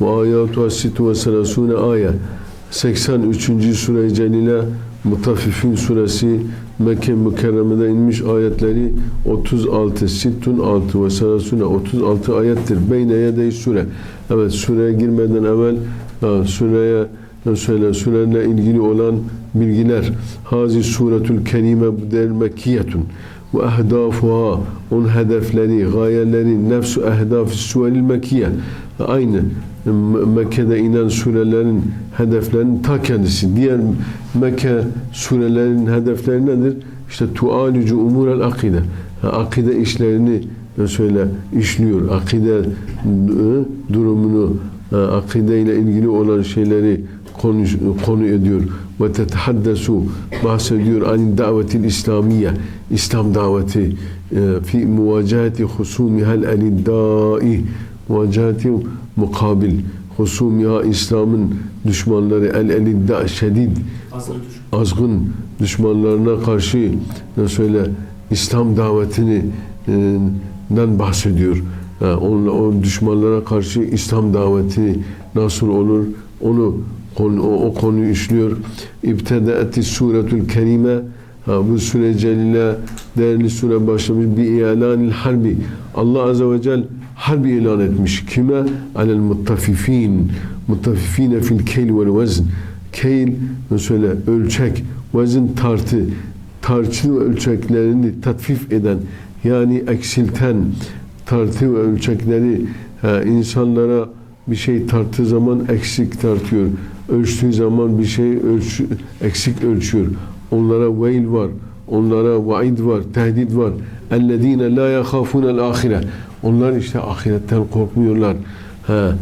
Ve ayatu situ ve selasune ayet. 83. Sure-i Celile Mutaffifin Suresi Mekke mükerremede inmiş ayetleri 36, Sittun 6 ve Sarasune 36 ayettir. Beyne yedey sure. Evet sureye girmeden evvel e, sureye e, söyle sürelerle ilgili olan bilgiler. Hazi suretül kerime der Mekkiyetun ve ehdafuha onun hedefleri, gayeleri, nefsu ehdaf suvelil mekiye aynı Mekke'de inen surelerin hedeflerinin ta kendisi. Diğer Mekke surelerinin hedefleri nedir? İşte tualicu umurel akide. Akide işlerini söyle işliyor. Akide durumunu akide ile ilgili olan şeyleri konu, konu ediyor. Ve tetehaddesu bahsediyor anin davetil İslamiye. İslam daveti fi muvacaheti husumihel eliddai muvacaheti mukabil husumiha İslam'ın düşmanları el elidda şedid azgın düşmanlarına karşı ne söyle İslam davetini den bahsediyor. Yani onunla, o düşmanlara karşı İslam daveti nasıl olur onu konu, o, o konuyu işliyor. İbtedaeti suretül kerime ha, bu sure celile değerli sure başlamış bir ilanil harbi. Allah azze ve celle harbi ilan etmiş. Kime? Alel muttafifin. Muttafifine fil keyl vel vezn. Keyl mesela ölçek, vezin tartı. Tartı ve ölçeklerini tatfif eden yani eksilten tartı ve ölçekleri ha, insanlara bir şey tarttığı zaman eksik tartıyor. Ölçtüğü zaman bir şey ölç, eksik ölçüyor. Onlara veil var. Onlara vaid var, tehdit var. اَلَّذ۪ينَ لَا يَخَافُونَ الْآخِرَةِ Onlar işte ahiretten korkmuyorlar. Ha.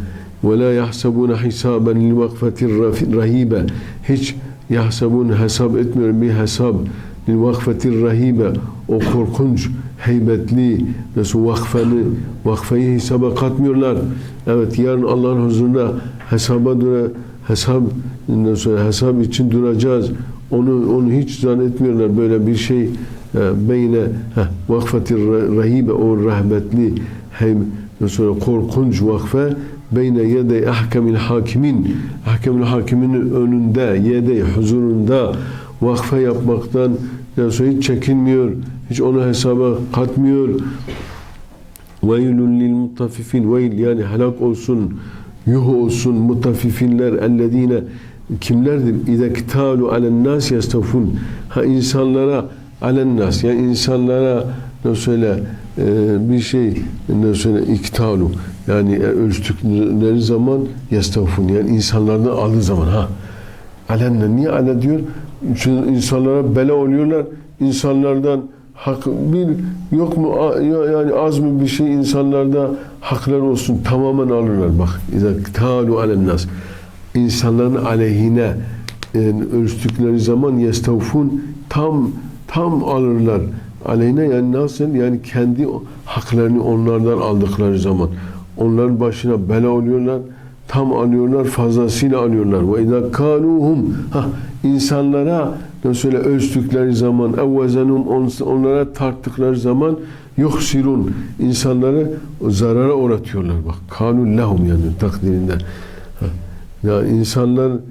وَلَا يَحْسَبُونَ حِسَابًا لِلْوَقْفَةِ الرَّه۪يبَ Hiç yahsabun hesap etmiyor bir hesap lilvakfetir rahibe o korkunç heybetli nasıl vakfeni vakfayı hesaba katmıyorlar. Evet yarın Allah'ın huzurunda hesaba dura hesap nasıl hesap için duracağız. Onu onu hiç zannetmiyorlar böyle bir şey beyne vakfetir rahibe o rahmetli hem sonra korkunç vakfe beyne yedey ahkemil hakimin ahkemil hakiminin önünde yedey huzurunda vakfe yapmaktan yani hiç çekinmiyor hiç onu hesaba katmıyor veylun lil mutaffifin veyl yani helak olsun yuh olsun mutaffifinler ellezine kimlerdir? İze kitalu alen nas yastafun. Ha insanlara alen nas yani insanlara ne söyle e, bir şey ne söyle iktalu yani ölçtükleri zaman yastafun yani insanlardan aldığı zaman ha alenle niye ale diyor? Çünkü insanlara bela oluyorlar. insanlardan hak bir yok mu yani az mı bir şey insanlarda haklar olsun tamamen alırlar bak. İze kitalu alen nas insanların aleyhine yani ölçtükleri zaman yestavfun tam tam alırlar. Aleyhine yani nasıl? Yani kendi haklarını onlardan aldıkları zaman. Onların başına bela oluyorlar. Tam alıyorlar, fazlasıyla alıyorlar. Ve idâ kâluhum insanlara nasıl ölçtükleri zaman evvezenum onlara tarttıkları zaman yuhsirun insanları zarara uğratıyorlar. Bak kanun lehum yani takdirinde. Ya insanların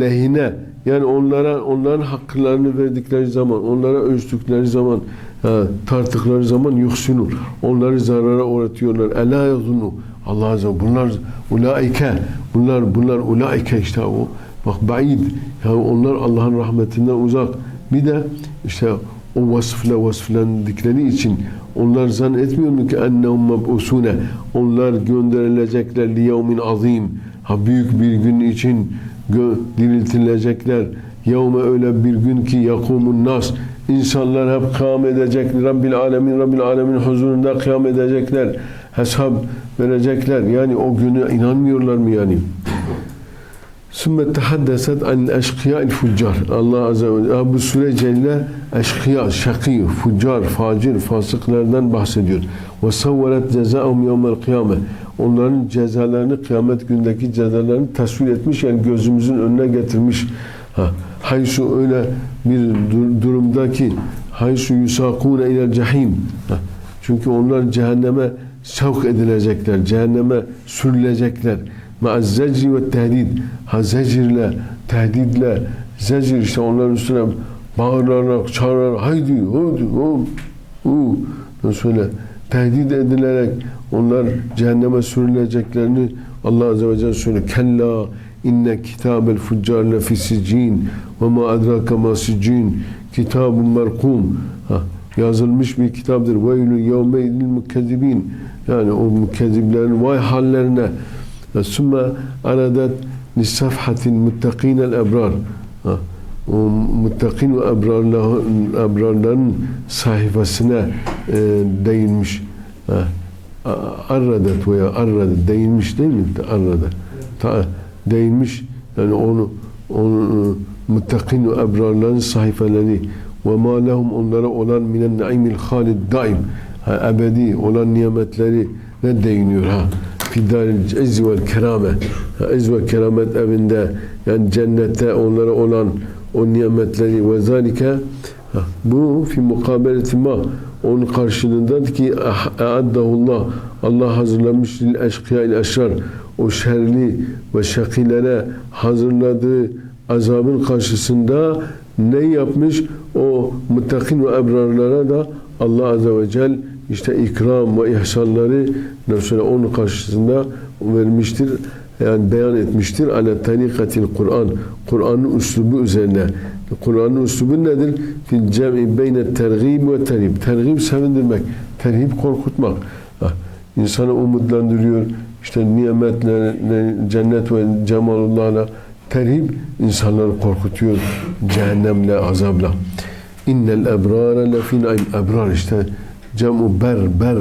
lehine yani onlara onların haklarını verdikleri zaman, onlara ölçtükleri zaman, ha, tarttıkları zaman yuhsinun. Onları zarara uğratıyorlar. Ela yazunu. Allah azze bunlar ulaike. Bunlar bunlar ulaike işte o. Bak baid. Yani onlar Allah'ın rahmetinden uzak. Bir de işte o vasıfla vasıflendikleri için onlar zannetmiyor mu ki ennehum meb'usune onlar gönderilecekler li yevmin azim ha büyük bir gün için diriltilecekler. Yevme öyle bir gün ki yakumun nas. İnsanlar hep kıyam edecek Rabbil alemin Rabbil alemin huzurunda kıyam edecekler. Hesap verecekler. Yani o güne inanmıyorlar mı yani Sümme tehaddeset an eşkıya fuccar. Allah Azze ve Celle bu sure celle eşkıya, şakî, fuccar, facir, fasıklardan bahsediyor. Ve savvaret cezaum yevmel kıyame. Onların cezalarını, kıyamet gündeki cezalarını tasvir etmiş, yani gözümüzün önüne getirmiş. Ha, haysu öyle bir dur- durumdaki haysu yusakune ilel cehim. Çünkü onlar cehenneme sevk edilecekler, cehenneme sürülecekler. Ma'az zecri ve tehdid. Ha zecirle, tehdidle, zecir işte onların üstüne bağırarak, çağırarak, haydi, haydi, o, o, nasıl öyle tehdit edilerek onlar cehenneme sürüleceklerini Allah Azze ve Celle söylüyor. Kella inne kitabel fuccar lefi siccin ve ma adraka ma siccin kitabun merkum ha, yazılmış bir kitaptır. Veylün yevmeydil mükkezibin yani o mükkeziblerin vay hallerine lissafhatil muttakinel ebrar ha, o muttakin ve ebrarların, ebrarların sayfasına e, değinmiş. Arradet veya arradet değinmiş değil mi? Arradet. Ta, değinmiş. Yani onu onu e, muttakin ve ebrarların sayfaları ve ma lehum onlara olan minen naimil halid daim ebedi olan nimetleri ne değiniyor ha fiddaril izzi vel kerame izz ve keramet evinde yani cennette onlara olan o nimetleri ve zalike bu fi mukabeleti ma onun karşılığında ki a'addahullah Allah hazırlamış lil eşkıya il eşrar o şerli ve şakilere hazırladığı azabın karşısında ne yapmış? O muttakin ve ebrarlara da Allah Azze ve Celle işte ikram ve ihsanları mesela onun karşısında vermiştir. Yani beyan etmiştir. Ala tarikatil Kur'an. Kur'an'ın üslubu üzerine. Kur'an'ın üslubu nedir? Fil cem'i beyne tergib ve terhib. Tergib sevindirmek. Terhib korkutmak. İnsanı umutlandırıyor. İşte nimetlerle, cennet ve cemalullah'la terhib insanları korkutuyor. Cehennemle, azabla. İnnel ebrara lefî naim. Ebrar işte cemu ber, ber.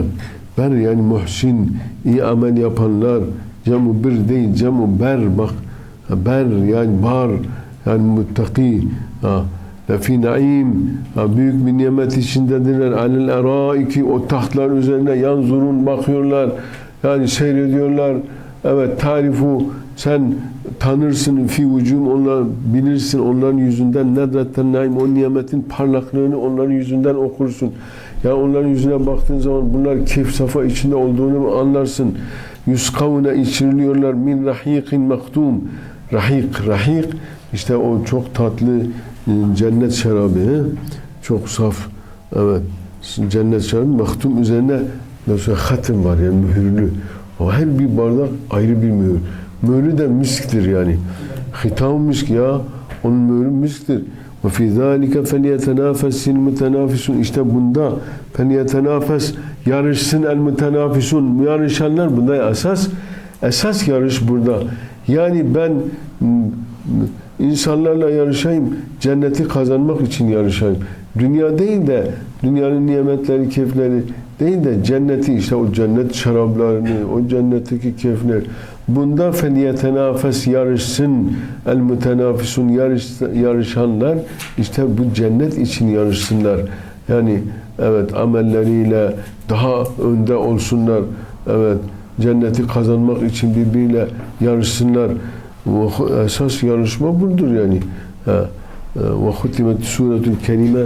Ber yani muhsin, iyi amel yapanlar. Cemu bir değil, cemu ber. Bak, ber yani bar, yani muttaki. Ha. Lefi naim, ha, büyük bir nimet içindedirler. Alel eraiki, o tahtlar üzerine yanzurun, bakıyorlar. Yani seyrediyorlar. Evet, tarifu, sen tanırsın fi vücum, onlar bilirsin onların yüzünden nedretten naim, o nimetin parlaklığını onların yüzünden okursun. Ya onların yüzüne baktığın zaman bunlar keyif safa içinde olduğunu anlarsın. Yuskavune içiriliyorlar min rahiqin maktum. Rahik, rahik işte o çok tatlı e, cennet şarabı. Çok saf. Evet. Cennet şarabı maktum üzerine mesela hatim var yani mühürlü. O her bir bardak ayrı bir mühür. Mühürü de misktir yani. Hitam misk ya. Onun mühürü misktir. Ve fi zalike felyetenafesil mutenafisun. İşte bunda felyetenafes yarışsın el mutenafisun. Yarışanlar bunda esas esas yarış burada. Yani ben insanlarla yarışayım, cenneti kazanmak için yarışayım. Dünya değil de dünyanın nimetleri, keyifleri değil de cenneti işte o cennet şaraplarını, o cennetteki keyifler. Bunda feliyetenafes yarışsın el mütenafisun yarış, yarışanlar işte bu cennet için yarışsınlar. Yani evet amelleriyle daha önde olsunlar. Evet cenneti kazanmak için birbiriyle yarışsınlar. Esas yarışma budur yani. E, Ve hutimet suretül kerime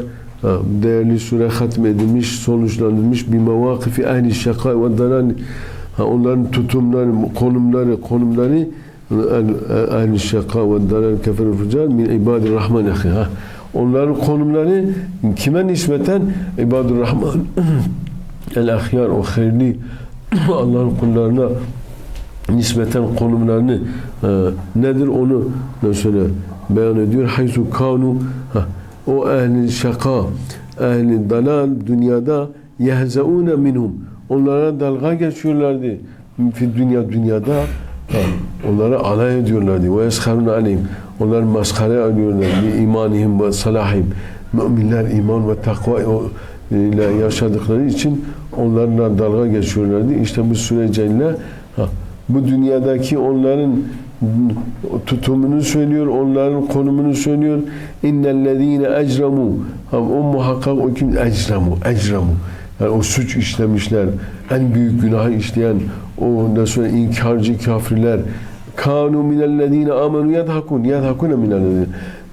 değerli sure hatmedilmiş, sonuçlandırılmış bir mevakifi ehli şaka ve dalal onların tutumları, konumları, konumları ehli şaka ve dalal kefer fucar min ibadir rahman ahi. Onların konumları kime nispeten? İbadur Rahman el ahyar o hayırlı Allah'ın kullarına nispeten konumlarını e, nedir onu mesela beyan ediyor. Haysu kanu o ehli şaka ehli dalal dünyada yehzeune minhum onlara dalga geçiyorlardı. Fi dünya dünyada onlara alay ediyorlardı. Ve yesharun aleyhim onlar maskara ediyorlar. Bi imanihim ve salahim müminler iman ve takva ile yaşadıkları için onlarla dalga geçiyorlardı. İşte bu süreceyle bu dünyadaki onların tutumunu söylüyor, onların konumunu söylüyor. İnnellezîne ecremu. Ha, O muhakkak o kim? Ecremu, ecremu. Yani o suç işlemişler. En büyük günahı işleyen o da sonra inkarcı kafirler. Kanu minellezîne amenu yedhakun. Yedhakune minellezîne.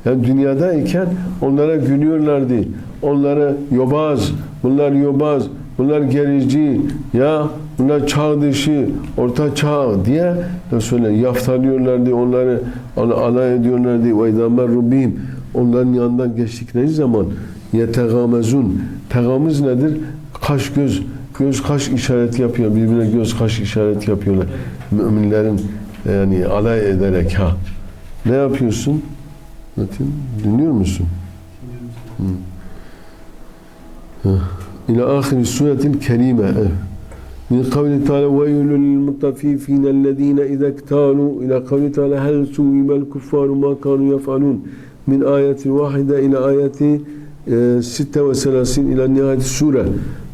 Yani dünyadayken onlara gülüyorlardı. Onlara yobaz, bunlar yobaz, bunlar gerici, ya bunlar çağ dışı, orta çağ diye şöyle yaftalıyorlardı, onları al- alay ediyorlardı. Ve idâmer rubbihim. Onların yanından geçtikleri zaman yetegamezun. Tegamız nedir? Kaş göz, göz kaş işaret yapıyor. Birbirine göz kaş işaret yapıyorlar. Müminlerin yani alay ederek ha. Ne yapıyorsun? Dinliyor musun? إلى آخر السورة الكريمة من قوله تعالى ويل للمطففين الذين إذا اكتالوا إلى قوله تعالى هل ثوب الكفار ما كانوا يفعلون من آية واحدة إلى آية e, 36 إلى نهاية السورة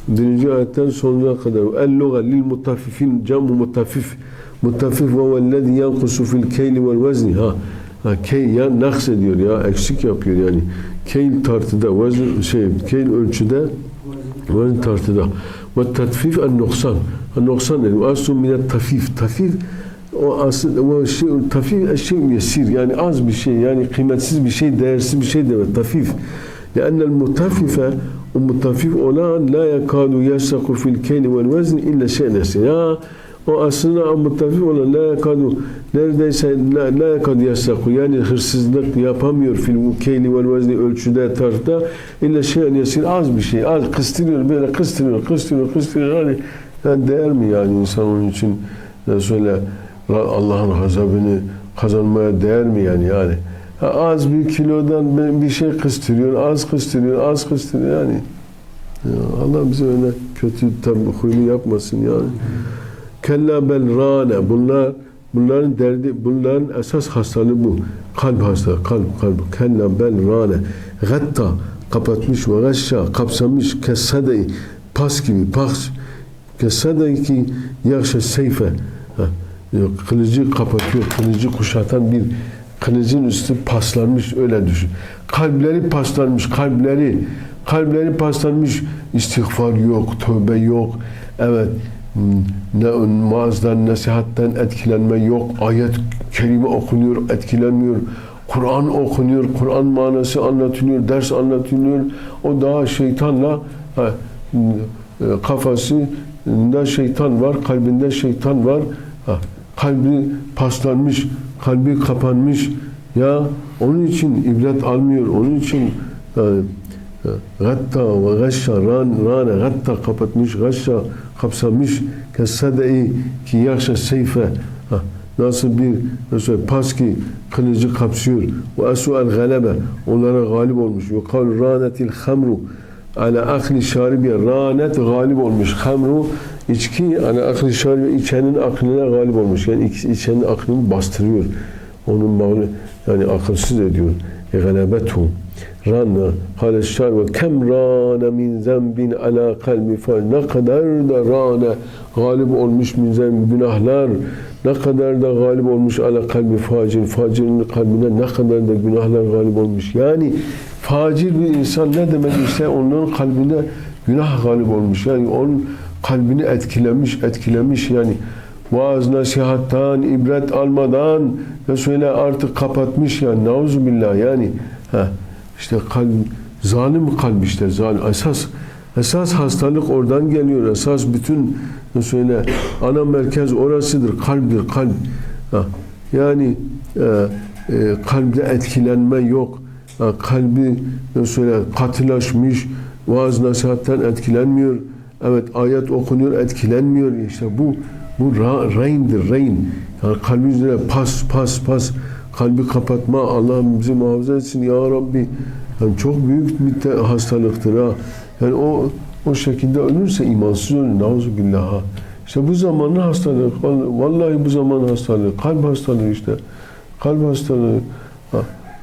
birinci ayetten sonuna kadar el-luga lil mutaffifin camu mutaffif mutaffif ve vellezî yankusu fil keyli vel vezni ha Ha, key ya naks ediyor ya eksik yapıyor yani. Keyl tartıda, vazn şey keyl ölçüde وين ترتدى؟ والتطفيف النقصان. النقصان يعني المؤسس من التفيف تفيف والشيء التفيف الشيء يسير. يعني أعز بشيء يعني قيمة بشيء دايس بشيء ده التفيف لأن المتفف والمتفيف أولان لا يكاد يسق في الكيل والوزن إلا شيء يسير. O aslında muttafif olan la yakadu neredeyse la, la yakadu yasaku yani hırsızlık yapamıyor fil keyli vel vezni ölçüde tartıda illa şeyen yesir az bir şey az. Kıstırıyor böyle kıstırıyor kıstırıyor kıstırıyor. Yani, yani değer mi yani insan onun için? Söyle Allah'ın gazabını kazanmaya değer mi yani yani? Ha, az bir kilodan bir- şey kıstırıyor az kıstırıyor az kıstırıyor. Yani ya Allah bize öyle kötü tabi huylu yapmasın yani. Kella bel rane. Bunlar bunların derdi bunların esas hastalığı bu. Kalp hastalığı. Kalp kalp. Kella bel rane. Gatta kapatmış ve gaşşa kapsamış kessadey pas gibi pas kessadey ki yakşa seyfe kılıcı kapatıyor. Kılıcı kuşatan bir kılıcın üstü paslanmış öyle düşün. Kalpleri paslanmış. Kalpleri kalpleri paslanmış. istiğfar yok, tövbe yok. Evet, ne vaazdan, nasihatten etkilenme yok. Ayet kerime okunuyor, etkilenmiyor. Kur'an okunuyor, Kur'an manası anlatılıyor, ders anlatılıyor. O daha şeytanla ha, e, kafasında şeytan var, kalbinde şeytan var. Ha, kalbi paslanmış, kalbi kapanmış. Ya onun için ibret almıyor, onun için yani, gatta ve gaşşa ran, rane gatta kapatmış, gaşşa kapsamış kessadei ki yakşa seyfe nasıl bir nasıl pas ki kılıcı kapsıyor ve esu el galebe onlara galip olmuş ve kal ranetil hamru ala akli şaribiye ranet galip olmuş hamru içki ala akli şaribiye içenin aklına galip olmuş yani iç- içenin aklını bastırıyor onun mağlu yani akılsız ediyor e galebetu ranna kâle şar ve kem râne min zembin ala kalbi fal ne kadar da râne galip olmuş min zembin günahlar ne kadar da galip olmuş ala kalbi facir facirin kalbine ne kadar da günahlar galip olmuş. Yani facir bir insan ne demek işte onun kalbine günah galip olmuş. Yani onun kalbini etkilemiş etkilemiş. Yani vaaz nasihattan ibret almadan ve söyle artık kapatmış ya nauzubillah. Yani ha işte kalp zalim kalp işte zalim. Esas esas hastalık oradan geliyor. Esas bütün söyle ana merkez orasıdır. Kalptir kalp. Yani e, e, kalpte etkilenme yok. Ha, kalbi söyle katılaşmış vaaz nasihattan etkilenmiyor. Evet ayet okunuyor etkilenmiyor. İşte bu bu ra, reyndir reyn yani kalbi üzerine pas pas pas kalbi kapatma Allah'ım bizi muhafaza etsin ya Rabbi. Yani çok büyük bir hastalıktır ha. Yani o o şekilde ölürse imansız ölür. Nauzubillah ha işte bu zamanın vallahi, vallahi bu zaman hastalığı kalp hastalığı işte. Kalp hastalığı ha.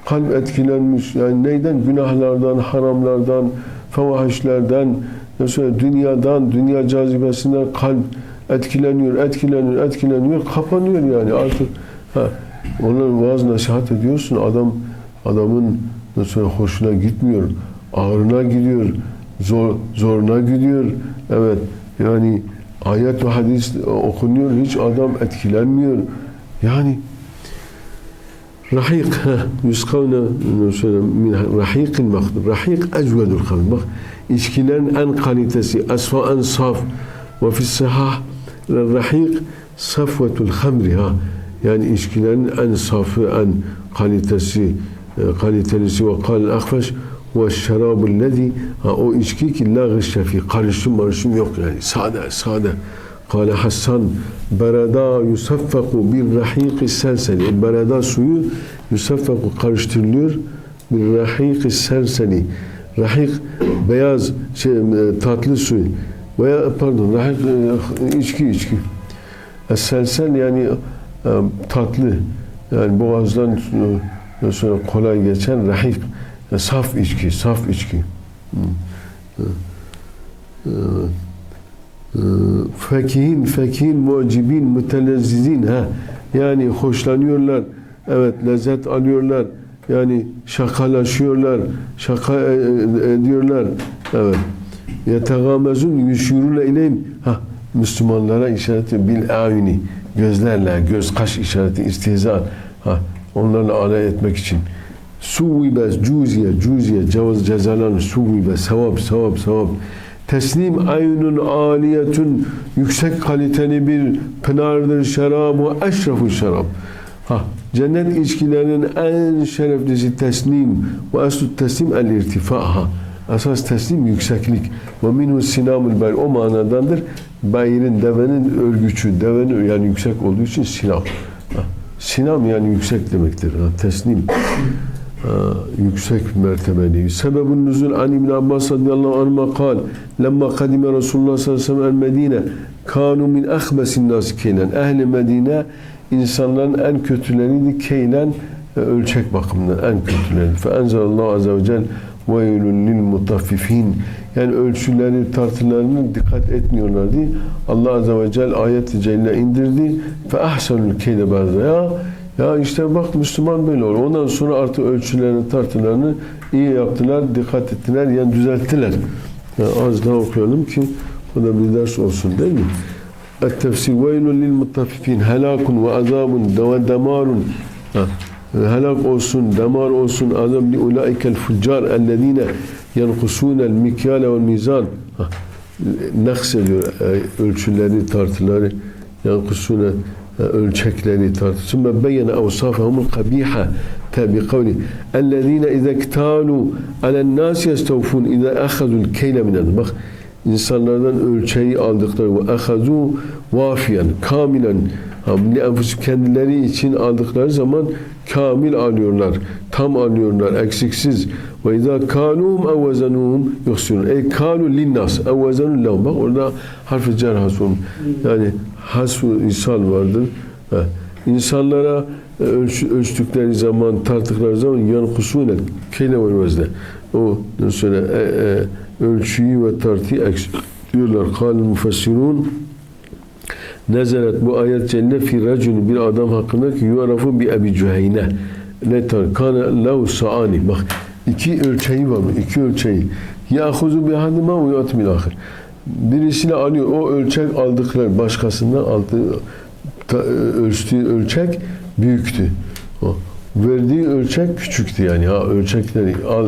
kalp etkilenmiş yani neyden? Günahlardan haramlardan fevahişlerden mesela dünyadan dünya cazibesinden kalp etkileniyor etkileniyor etkileniyor kapanıyor yani artık. Ha, Onlara vaaz nasihat ediyorsun. Adam adamın nasıl hoşuna gitmiyor. Ağrına gidiyor. Zor, zoruna gidiyor. Evet. Yani ayet ve hadis okunuyor. Hiç adam etkilenmiyor. Yani Rahik, yuskavne min rahikil makdur. Rahik ecvedul kavl. Bak, içkilerin en kalitesi, asfa en saf. Ve fi sahah, rahik safvetul hamri. Ha. Yani içkilerin en safı, en kalitesi, e, kalitelisi ve kal akfaş ve şerabul lezi o içki ki la gışşe fi karışım marışım yok yani sade sade Kale Hasan bereda yusaffaku bir rahiki selseli. Bereda suyu yusaffaku karıştırılıyor bir rahiki selseli. Rahik beyaz şey, e, tatlı su veya pardon rahik e, içki içki. Selsel yani tatlı yani boğazdan sonra kolay geçen rahik saf içki, saf içki. Fekihin, fekihin, mucibin, mütelezzizin ha. Yani hoşlanıyorlar, evet lezzet alıyorlar, yani şakalaşıyorlar, şaka ediyorlar, evet. Yetegamezun yüşürüle ileyim ha. Müslümanlara işareti bil ayuni gözlerle, göz kaş işareti istihza ha. Onlarla alay etmek için. Suvibe, cuziye, cuziye, cevaz cezalan, suvibe, sevap, sevap, sevap. Teslim aynun aliyetun yüksek kaliteli bir pınardır şerabu eşrefu şerab. Ha, cennet içkilerinin en şereflisi teslim ve aslu teslim el irtifaha. Asas teslim yükseklik. Ve minhu sinamul bayr. O manadandır. Bayrin, devenin örgüçü. Devenin yani yüksek olduğu için sinam. Sinam yani yüksek demektir. Ha, teslim. Ha, yüksek mertebeli. Sebebun nüzul an İbn Abbas radıyallahu anh'a kal lemma kadime Resulullah sallallahu aleyhi ve sellem el Medine kanu min ahbesin nasi keylen. Ehli Medine insanların en kötüleriydi keylen ölçek bakımından en kötüleri. Fe enzelallahu azze ve cel veylun lil mutaffifin. Yani ölçüleri, tartılarını dikkat etmiyorlardı. Allah azze ve cel ayet-i celle indirdi. Fe ahsenul keyle bazı. Ya ya işte bak Müslüman böyle olur. Ondan sonra artık ölçülerini, tartılarını iyi yaptılar, dikkat ettiler, yani düzelttiler. Yani az daha okuyalım ki bu da bir ders olsun değil mi? التفسير ويل للمطففين هلاك وعذاب ودمار helak olsun, damar olsun, azam li ulaikel fuccar ellezine yankusûnel mikyale vel mizan naks ediyor ölçüleri, tartıları yankusûne ölçekleri tartı. Sümme beyyene evsafahumul kabiha tabi kavli. Ellezine izâ iktâlu alen nâsi yestevfûn izâ ahazul keyle minel bak insanlardan ölçeği aldıkları ve ahazu vafiyen kamilen. Kendileri için aldıkları zaman kamil alıyorlar, tam alıyorlar, eksiksiz. Ve izâ kânûhum evvezenûhum yuhsirun. Ey kânû linnâs evvezenû lehum. Bak orada harf-i cer hasfun. Yani hasf-ı isal vardır. Heh. İnsanlara ölç, ölçtükleri zaman, tarttıkları zaman yankusûne keyle ve vezne. O sonra e, e, ölçüyü ve tartıyı eksiliyorlar. Kâl müfessirûn Nezelet bu ayet celle fi bir adam hakkında ki yuarafu bi Ebi Cüheyne. Ne tar kana lehu saani. Bak iki ölçeği var mı? İki ölçeği. Yahuzu bi hadima ve yatmil ahir. Birisiyle alıyor. O ölçek aldıkları başkasından aldığı ta, ölçtüğü ölçek büyüktü. O. Verdiği ölçek küçüktü yani. Ha ölçekleri al.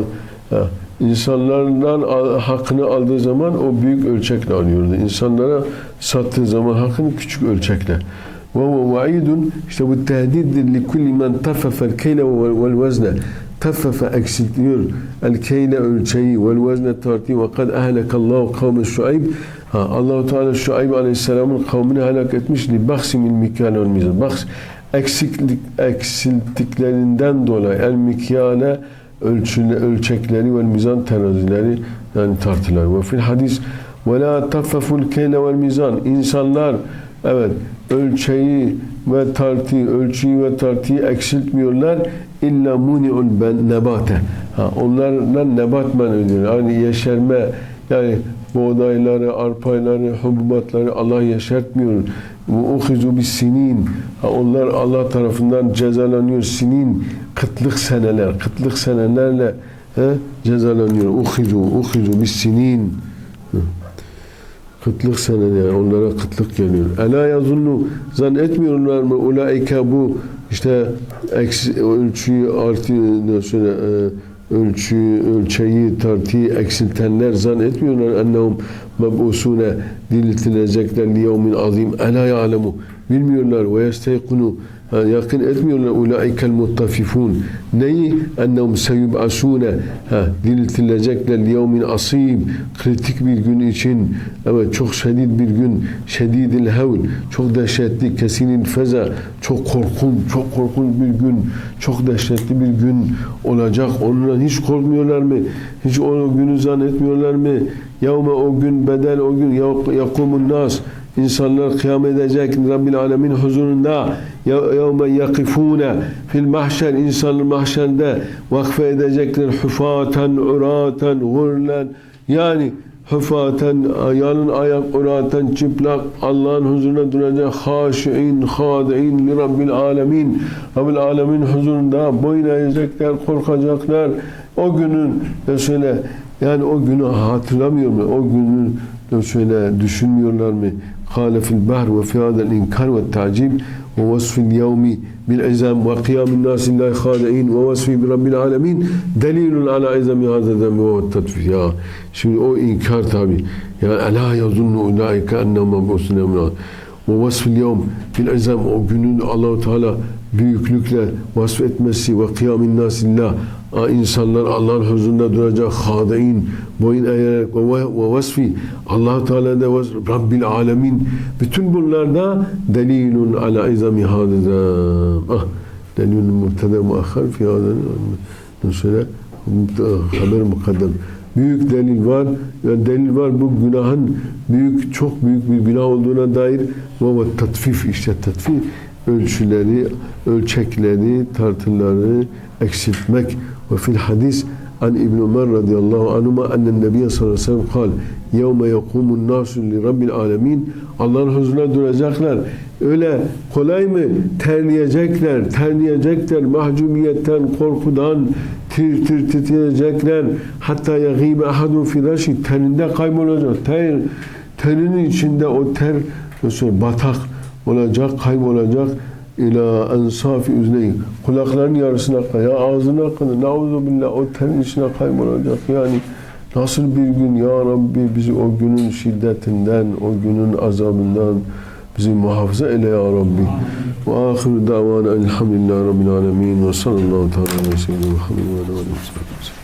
Ha. İnsanlardan hakkını aldığı zaman o büyük ölçekle alıyordu. İnsanlara sattığı zaman hakkını küçük ölçekle. Ve ve vaidun işte bu tehdittir li kulli men taffafel keyle vel vezne taffafa eksiltiyor el keyle ölçeği vel vezne tartıyı ve kad ehlekallahu kavme şuayb. Ha, Allah-u Teala Şuayb Aleyhisselam'ın kavmini helak etmiş. Li baksimil mikyale vel mizan. Baks eksiklik eksiltiklerinden dolayı el mikyale ölçüle, ölçekleri ve mizan terazileri yani tartılar. Ve fil hadis ve la taffaful keyle vel mizan. İnsanlar evet ölçeği ve tartıyı, ölçüyü ve tartıyı eksiltmiyorlar. İlla muni'ul ben nebate. Ha, onlardan nebat men ediyor. Yani yeşerme, Yani buğdayları, arpayları, hububatları Allah yeşertmiyor. Sinin. Ha, Onlar Allah tarafından cezalanıyor. Sinin kıtlık seneler, kıtlık senelerle he, cezalanıyor. Bis sinin. Hı. Kıtlık seneler, onlara kıtlık geliyor. Ela yazunnu zannetmiyorlar mı? Ulaika bu işte eksi, ölçüyü artı söyle e, ölçüyü, ölçeği, tartıyı eksiltenler zannetmiyorlar ennehum meb'usune diriltilecekler liyevmin azim. Ela ya'lemu bilmiyorlar ve yesteykunu yakın etmiyorlar ulaikel muttafifun. Neyi? Ennehum seyub'asune. Diriltilecekler liyevmin asib. Kritik bir gün için. Evet çok şedid bir gün. Şedidil hevl. Çok dehşetli. Kesinil feza. Çok korkunç. Çok korkunç bir gün. Çok dehşetli bir gün olacak. Ondan hiç korkmuyorlar mı? Hiç o günü zannetmiyorlar mı? Yevme o gün bedel o gün yakumun nas. İnsanlar kıyam edecek Rabbil Alemin huzurunda yevme yakifune fil mahşer. İnsanlar mahşerde vakfe edecekler hufaten, uraten, gurlen. Yani hufaten, yalın ayak, uraten, çıplak Allah'ın huzuruna duracak haşi'in, hadi'in li Rabbil Alemin. Rabbil Alemin huzurunda boyun eğecekler, korkacaklar. O günün şöyle yani o günü hatırlamıyor mu? O günü şöyle düşünmüyorlar mı? قال في البحر وفي هذا الإنكار والتعجيب ووصف اليوم بالعزم وقيام الناس لله خادعين ووصفه برب العالمين دليل على عزم هذا الذنب وهو التطفيف ya şimdi o inkar tabi ya ela yazunnu ulaike ennehum meb'usun emra ve vasfil yevm fil izam o günün Allahu Teala büyüklükle vasfetmesi ve kıyamin nasillah insanlar Allah'ın huzurunda duracak hadain boyun eğerek ve, vasfi allah Teala'da Rabbil alemin bütün bunlarda delilun ala izami hadizam ah delilun mubtada muakhar fi hada şöyle haber mukaddem büyük delil var. Yani delil var bu günahın büyük çok büyük bir günah olduğuna dair. Ve tatfif işte tatfif ölçüleri, ölçekleri, tartıları eksiltmek. Ve fil hadis an İbn Ömer radıyallahu anhuma ennen nebiye sallallahu aleyhi ve sellem kal yevme yekumun nasu li rabbil alemin. Allah'ın huzuruna duracaklar. Öyle kolay mı? Terleyecekler terleyecekler mahcubiyetten korkudan tir tir titreyecekler. Hatta yagibe ahadun firaşi teninde kaybolacak. Ter terinin içinde o ter batak olacak, kaybolacak. İla ensafi üzneyi kulakların yarısına ya ağzına kadar nauzu billah o terin içine kaybolacak. Yani nasıl bir gün? Ya Rabbi bizi o günün şiddetinden o günün azabından bizi muhafaza eyle ya Rabbi. Ve ahiru davana elhamdülillahi rabbil alemin ve sallallahu teala aleyhi ve sellem. Ve aleyhi ve sellem